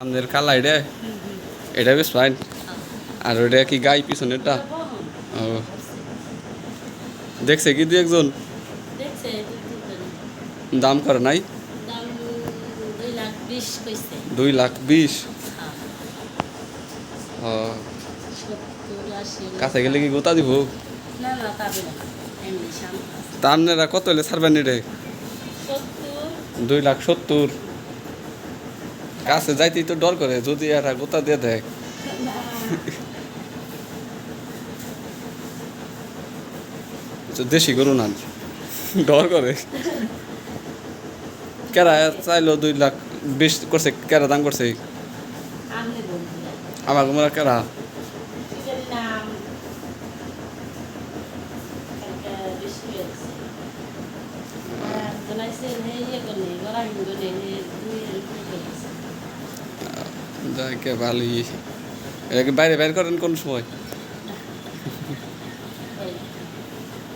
আমাদের কালা এটা এটা বেশ ফাইন আর ওটা কি গাই পিছনেরটা? ও। দেখছে কি দু একজন দাম করে নাই? দুই লাখ বিশ দুই বিশ? ও। কাছে গেলে কি গোতা দিব? তা আপনারা কত হলে ছাড়বেন এটা দুই লাখ সত্তর। কাছে যাইতেই তো ডর করে, যদি একটা গোতা দিয়ে তো দেশি গরু না, ডর করে। কেরা চাইলো দুই লাখ বিশ করছে, কেরা দাম করছে? আমার ঘুমার কেরা? যাকে ভালোই এটাকে বাইরে বের করেন কোন সময়?